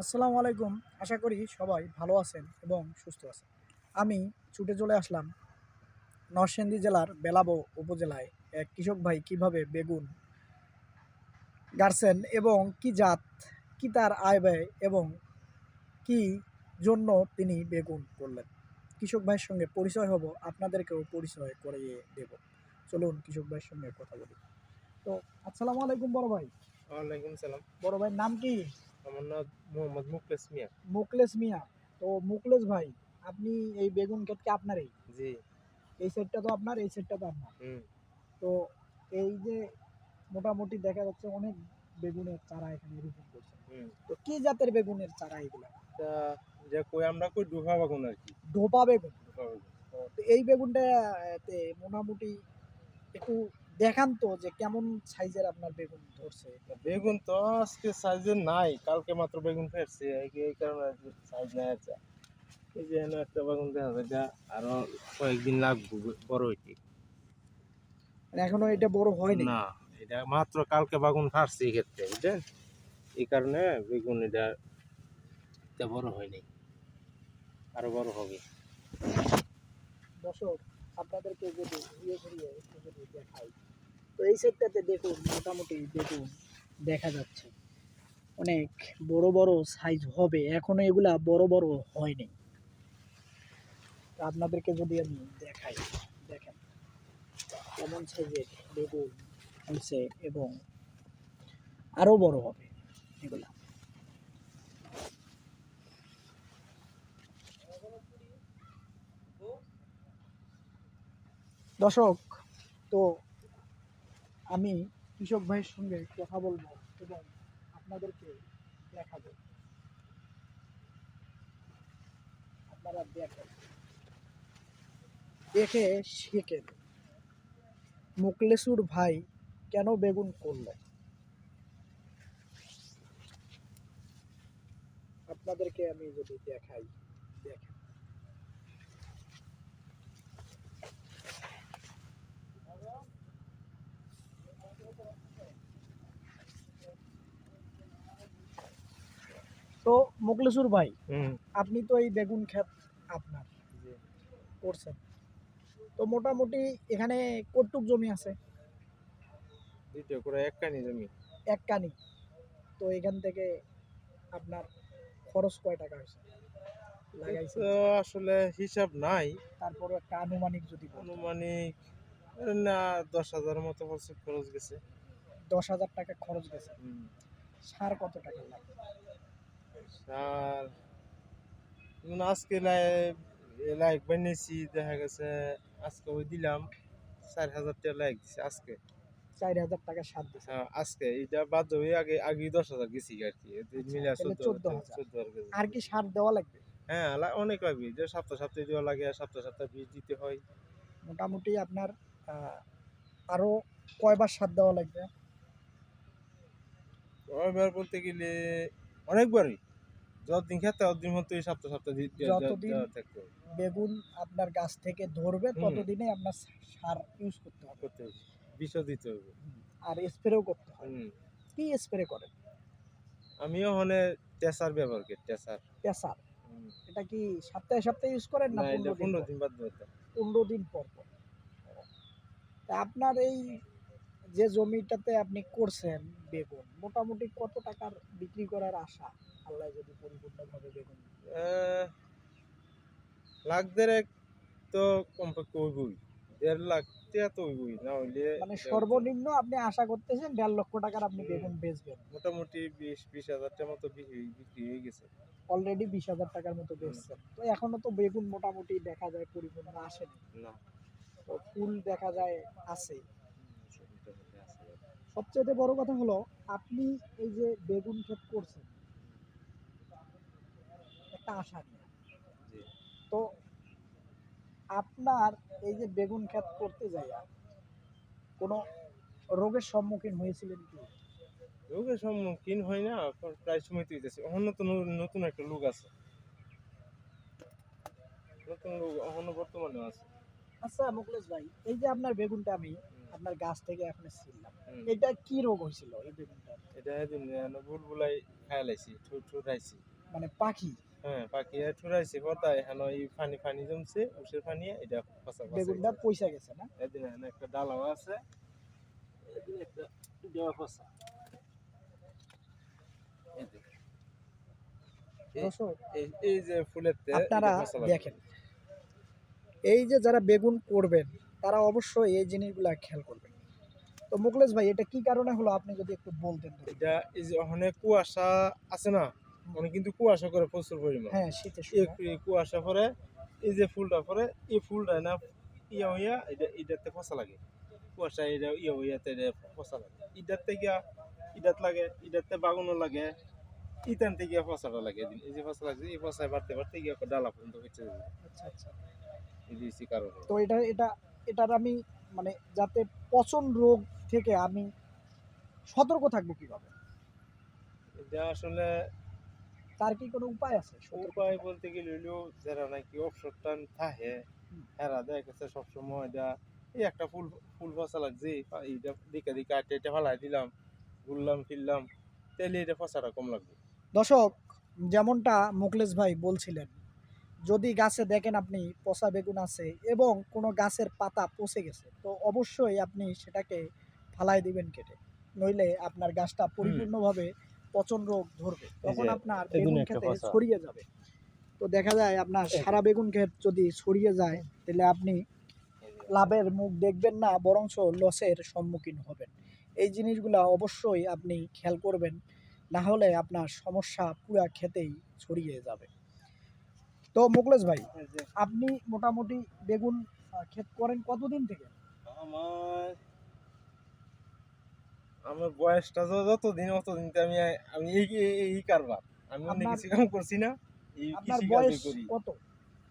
আসসালামু আলাইকুম। আশা করি সবাই ভালো আছেন এবং সুস্থ আছেন। আমি ছুটে চলে আসলাম নরসিংদী জেলার বেলাবো উপজেলায়। এক কৃষক ভাই কীভাবে বেগুন গাড়ছেন এবং কি জাত কি তার আয় ব্যয় এবং কি জন্য তিনি বেগুন করলেন? কৃষক ভাইয়ের সঙ্গে পরিচয় হব আপনাদেরকেও পরিচয় করিয়ে দেব। চলুন কৃষক ভাইয়ের সঙ্গে কথা বলি। তো আসসালামু আলাইকুম বড় ভাই। ওয়ালাইকুম সালাম। বড় ভাইয়ের নাম কি? আমার নাম মোহাম্মদ মুকলেস মিয়া। মুকলেশ মিয়া। তো মুকলেশ ভাই আপনি এই বেগুন ক্ষেত কি আপনারই? জি। এই সেটটা তো আপনার এই সেটটা তো আপনার। তো এই যে মোটামুটি দেখা যাচ্ছে অনেক বেগুনের চারা এখানে রোপণ করছে হুম। তো কি জাতের বেগুনের চারা এগুলো? যে কই আমরা কই ডুফা বাগুন আর কি। ডোপা বেগুন। তো এই বেগুনটা মোটামুটি একটু দেখান তো যে কেমন সাইজের আপনার বেগুন ধরছে। বেগুন তো আজকে সাইজের নাই কালকে মাত্র বেগুন ফেরছে এই কারণে সাইজ নাই আছে এই যে একটা বেগুন দেখা যায় এটা আরও কয়েকদিন লাগবে বড় হইতে। মানে এখনও এটা বড় হয়নি না এটা মাত্র কালকে বাগুন ফাটছে এই ক্ষেত্রে বুঝলেন? এই কারণে বেগুন এটা এটা বড় হয়নি আরও বড় হবে। দর্শক আপনাদেরকে যদি ঘুরিয়ে ঘুরিয়ে একটু যদি দেখাই, তো এই সেটটাতে দেখুন, মোটামুটি দেখুন, দেখা যাচ্ছে। অনেক বড় বড় সাইজ হবে, এখনও এগুলা বড় বড় হয়নি। আপনাদেরকে যদি আমি দেখাই, দেখেন, কেমন সাইজের বেগুন হয়েছে এবং আরও বড় হবে এগুলা। দর্শক, তো আমি কৃষক ভাইয়ের সঙ্গে কথা বলব এবং আপনাদেরকে দেখাবো। আপনারা দেখেন। দেখে শেখেন মুকলেসুর ভাই কেন বেগুন করল আপনাদেরকে আমি যদি দেখাই, দেখেন। তো মুকলেসুর ভাই আপনি তো এই বেগুন ক্ষেত আপনার করছেন। তো মোটামুটি এখানে কতটুক জমি আছে? দ্বিতীয় করে এক কানি জমি। এক কানি। তো এখান থেকে আপনার খরচ কয় টাকা হয়েছে? লাগাইছে তো আসলে হিসাব নাই। তারপরে একটা আনুমানিক যদি আনুমানিক না দশ হাজার মতো খরচ গেছে। দশ হাজার টাকা খরচ গেছে। সার কত টাকা লাগে আর আজকে লাইক লাইক বানিয়েছি দেখা গেছে আজকে ওই দিলাম চার হাজার টাকা লাইক দিছে আজকে। চার হাজার টাকা সার দিছে। হ্যাঁ, আজকে এটা বাদ হয়ে আগে আগে দশ হাজার গেছি আর কি মিলে চোদ্দ হাজার আর কি সার দেওয়া লাগবে? হ্যাঁ অনেক লাগবে যে সপ্তাহ সপ্তাহে দেওয়া লাগে সপ্তাহ সপ্তাহ বীজ দিতে হয়। মোটামুটি আপনার আরও কয়বার সার দেওয়া লাগবে? এবার বলতে গেলে অনেকবারই। যতদিন খেতে ততদিন মতো এই সপ্তাহ সপ্তাহ যতদিন- বেগুন আপনার গাছ থেকে ধরবে ততদিনে আপনার সার ইউজ করতে হবে। করতে হবে। বিষও দিতে হবে। আর স্প্রেও করতে হুম। কি স্প্রে করেন? আমিও ওখানে টেসার ব্যবহার করি টেসার। পেসার এটা কি সপ্তাহে সপ্তাহে ইউজ করেন না পনেরো দিন বাদ পনেরো দিন পর পর। আপনার এই যে জমিটাতে আপনি করছেন বেগুন মোটামুটি কত টাকার বিক্রি করার আশা? আল্লাহ যদি পরিপূর্ণভাবে আহ, লাখ দেড়েক তো কমপক্ষে হইবই দেড় লাখ টাকা তো হইবই না হইলে মানে সর্বনিম্ন আপনি আশা করতেছেন দেড় লক্ষ টাকার আপনি বেগুন বেচবেন? মোটামুটি বিশ বিশ হাজার টাকার মতো বিক্রি বিক্রি হয়ে গেছে। অলরেডি বিশ হাজার টাকার মতো বেচছেন। তো এখনও তো বেগুন মোটামুটি দেখা যায় পরিপূর্ণ আসেনি না। তো ফুল দেখা যায় আছে। সবচেয়ে বড় কথা হলো আপনি এই যে বেগুন ক্ষেত করছেন একটা আশা নিয়ে। তো আপনার এই যে বেগুন ক্ষেত করতে যাইয়া কোনো রোগের সম্মুখীন হয়েছিলেন কি? রোগের সম্মুখীন হয় না প্রায় সময় তো হইতেছে। অন্য তো নতুন একটা লোক আছে। নতুন লোক এখনও বর্তমানে আছে। আচ্ছা মুকলেশ ভাই এই যে আপনার বেগুনটা আমি আপনার গাছ থেকে এখন ছিললাম এটা কি রোগ হয়েছিল এই বেগুনটা এটা বুলবুলাই খাই লাইছি ঠুরাইছি মানে পাখি? হ্যাঁ ঠুরাইছি এখন এই পানি পানি জমছে উষের পানি এটা বেগুনটা পয়সা গেছে না? এদিন একটা ডালাও আছে এদিন একটা দেওয়া এই যে। ফুলের আপনারা। দেখেন এই যে যারা বেগুন করবেন তারা অবশ্যই এই জিনিসগুলা খেয়াল করবেন। তো মুকলেশ ভাই এটা কি কারণে হলো? আপনি যদি একটু বলতেন এটা এই যে অনেক কুয়াশা আছে না? অনেক কিন্তু কুয়াশা করে প্রচুর পরিমাণ। হ্যাঁ শীতের এই কুয়াশা পরে এই যে ফুলটা পরে এই ফুলটা না ইয়া হইয়া এটা এটাতে ফসা লাগে। কুয়াশা এটা ইয়া হইয়াতে ফসা লাগে। ইটার থেকে ইটাত লাগে ইটাতে বাগুনও লাগে ইতান থেকে ফসাটা লাগে এদিন। এই যে ফসা লাগছে এই ফসায় বাড়তে বাড়তে গিয়ে ডালা পর্যন্ত হচ্ছে আচ্ছা আচ্ছা। এই কারণে। তো এটা এটা এটার আমি মানে যাতে পচন রোগ থেকে আমি সতর্ক থাকব কীভাবে? এটা আসলে তার কি কোনো উপায় আছে? উপায় বলতে গেলে হইলেও যারা নাকি অবসর টান থাকে হুম। এরা দেখা গেছে সবসময় এটা এই একটা ফুল ফুল ফসা লাগছে এইটা দিকে দিকে আটে এটা ফালাই দিলাম ঘুরলাম ফিরলাম তাহলে এটা ফসাটা কম লাগবে। দর্শক যেমনটা মুকলেশ ভাই বলছিলেন যদি গাছে দেখেন আপনি পচা বেগুন আছে এবং কোনো গাছের পাতা পচে গেছে তো অবশ্যই আপনি সেটাকে ফালাই দিবেন কেটে। নইলে আপনার গাছটা পরিপূর্ণভাবে পচন রোগ ধরবে তখন আপনার বেগুন খেতে ছড়িয়ে যাবে। তো দেখা যায় আপনার সারা বেগুন ক্ষেত যদি ছড়িয়ে যায় তাহলে আপনি লাভের মুখ দেখবেন না বরঞ্চ লসের সম্মুখীন হবেন। এই জিনিসগুলো অবশ্যই আপনি খেয়াল করবেন না হলে আপনার সমস্যা পুরা খেতেই ছড়িয়ে যাবে। তো মুকলেশ ভাই আপনি মোটামুটি বেগুন ক্ষেত করেন কতদিন থেকে? আমার আমার বয়সটা যত- যতদিন অতদিন তো আমি আমি এই এই- কারবার। আমি অনেক কিছু কাম করছি না এই কৃষি বয়স করি। কত?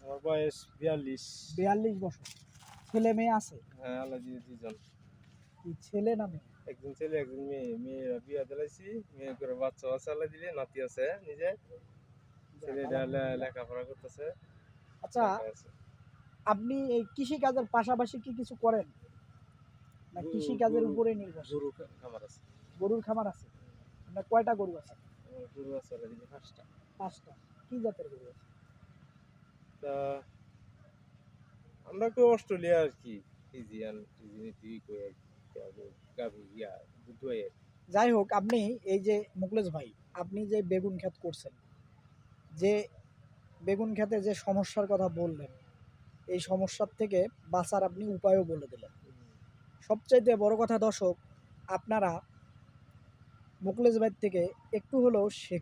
আমার বয়স বিয়াল্লিশ। বিয়াল্লিশ বছর। ছেলে মেয়ে আছে? হ্যাঁ আল্লাহ দিয়ে দুজন কি ছেলে না মেয়ে? একজন ছেলে একজন মেয়ে। মেয়েরা বিয়া দিলাইছি মেয়ে করে বাচ্চা চালা দিলে নাতি আছে নিজে। ছেলেটা লে- লেখাপড়া করতেছে। আচ্ছা আপনি এই কৃষি কাজের পাশাপাশি কি কিছু করেন? না কৃষি কাজের উপরে নির্ভরশীল। গরু খামার আছে। গরুর খামার আছে? আপনার কয়টা গরু আছে? গরু আছে অলরেডি পাঁচটা। পাঁচটা। কি জাতের গরু আছে? তা আমরা তো অস্ট্রেলিয়া আর কি ফিজিয়ান ফিজিনিটি কই আর কি গাভি ইয়া দুধ আর কি। যাই হোক আপনি এই যে মুকলেশ ভাই আপনি যে বেগুন ক্ষেত করছেন যে বেগুন ক্ষেতে যে সমস্যার কথা বললেন এই সমস্যার থেকে বাঁচার আপনি উপায়ও বলে দিলেন। সবচাইতে বড় কথা দর্শক আপনারা মুকলেশ ভাই থেকে একটু হলেও শেখেন।